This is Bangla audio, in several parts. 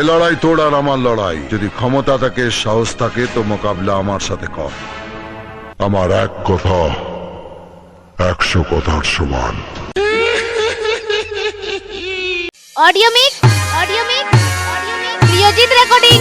এ লড়াই তোর আর আমার লড়াই। যদি ক্ষমতা থাকে, সাহস থাকে, তো মোকাবিলা আমার সাথে কর। আমার এক কথা, একশো কথার সমান। Audio mic audio mic audio mic Priyajit recording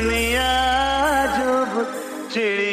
job চিড়িয়া খানা